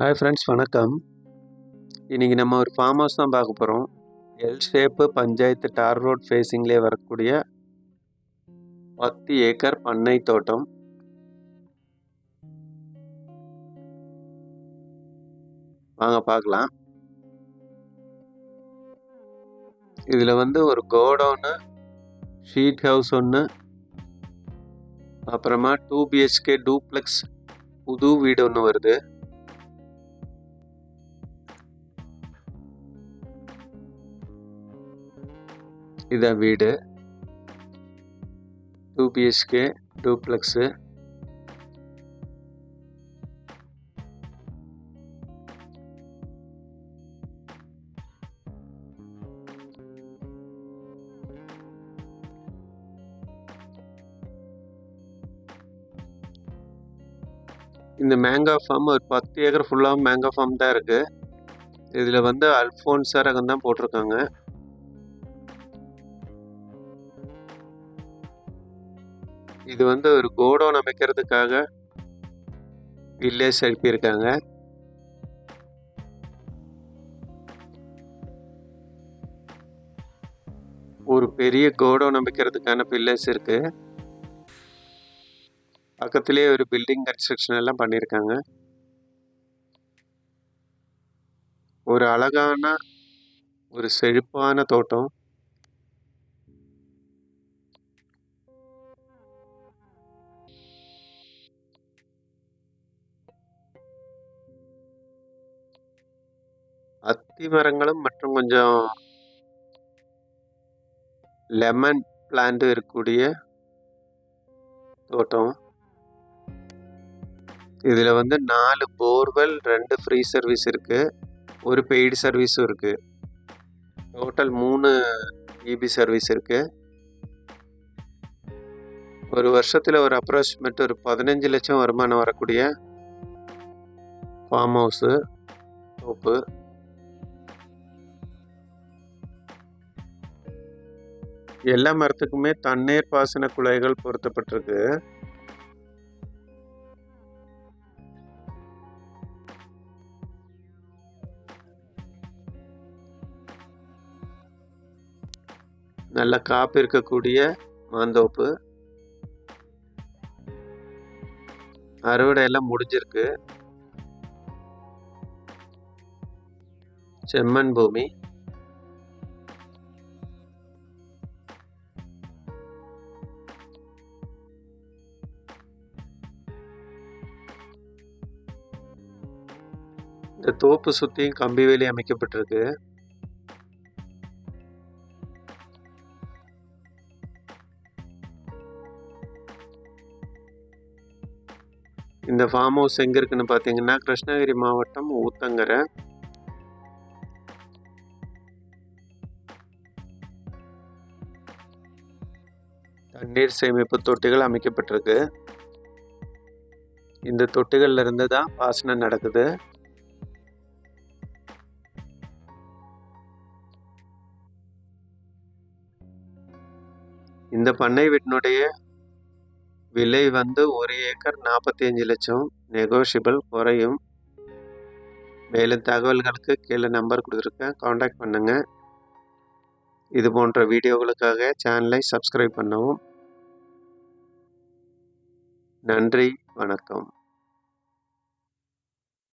Hi friends வணக்கம். இன்றைக்கி நம்ம ஒரு ஃபார்ம் ஹவுஸ் தான் பார்க்க போகிறோம் L shape panchayat tar road ஃபேஸிங்லேயே வரக்கூடிய பத்து ஏக்கர் பண்ணை தோட்டம். வாங்க பார்க்கலாம். இதில் வந்து ஒரு கோடவுனு ஷீட் ஹவுஸ் ஒன்று அப்புறமா டூ பிஹெச்கே டூப்ளெக்ஸ் புது வீடு ஒன்று வருது. இதான் வீடு. டூ பிஹெச்கே டூப்ளெக்ஸு இந்த மேங்கா ஃபார்ம் ஒரு பத்து ஏக்கர் ஃபுல்லாக மேங்கா ஃபார்ம் தான் இருக்குது இதில் வந்து அல்ஃபோன்ஸ் ரகம் தான் போட்டிருக்காங்க. இது வந்து ஒரு கோடோன் அமைக்கிறதுக்காக வில்லேஜ் எழுப்பியிருக்காங்க ஒரு பெரிய கோடோன் அமைக்கிறதுக்கான பில்லர்ஸ் இருக்கு. பக்கத்திலே ஒரு பில்டிங் கன்ஸ்ட்ரக்ஷன் எல்லாம் பண்ணியிருக்காங்க. ஒரு அழகான ஒரு செழிப்பான தோட்டம். அத்தி மரங்களும் மற்றும் கொஞ்சம் லெமன் பிளான்ட் இருக்கக்கூடிய தோட்டம். இதில் வந்து நாலு போர்வெல் ரெண்டு ஃப்ரீ சர்வீஸ் இருக்குது ஒரு பெய்டு சர்வீஸும் இருக்குது டோட்டல் மூணு இபி சர்வீஸ் இருக்குது ஒரு வருஷத்தில் ஒரு அப்ராக்சிமேட் ஒரு பதினஞ்சு லட்சம் வருமானம் வரக்கூடிய ஃபார்ம் ஹவுஸு தோப்பு எல்லா மரத்துக்குமே தண்ணீர் பாசன குழாய்கள் பொருத்தப்பட்டிருக்கு. நல்ல காப்பு இருக்கக்கூடிய மாந்தோப்பு. அறுவடை எல்லாம் முடிஞ்சிருக்கு. செம்மண் பூமி. இந்த தோப்பு சுற்றியும் கம்பி வேலி அமைக்கப்பட்டிருக்கு. இந்த ஃபார்ம் ஹவுஸ் எங்கே இருக்குன்னு பார்த்தீங்கன்னா கிருஷ்ணகிரி மாவட்டம் ஊத்தங்கரை. தண்ணீர் சேமிப்பு தொட்டிகள் அமைக்கப்பட்டிருக்கு. இந்த தொட்டிகள்ல இருந்து தான் பாசனம் நடக்குது. இந்த பண்ணை வீட்டினுடைய விலை வந்து ஒரு ஏக்கர் நாற்பத்தி அஞ்சு லட்சம். நெகோஷியபிள் குறையும். மேலும் தகவல்களுக்கு கீழே நம்பர் கொடுத்துருக்கேன். காண்டாக்ட் பண்ணுங்கள் இது போன்ற வீடியோகளுக்காக சேனலை சப்ஸ்கிரைப் பண்ணவும். நன்றி வணக்கம்.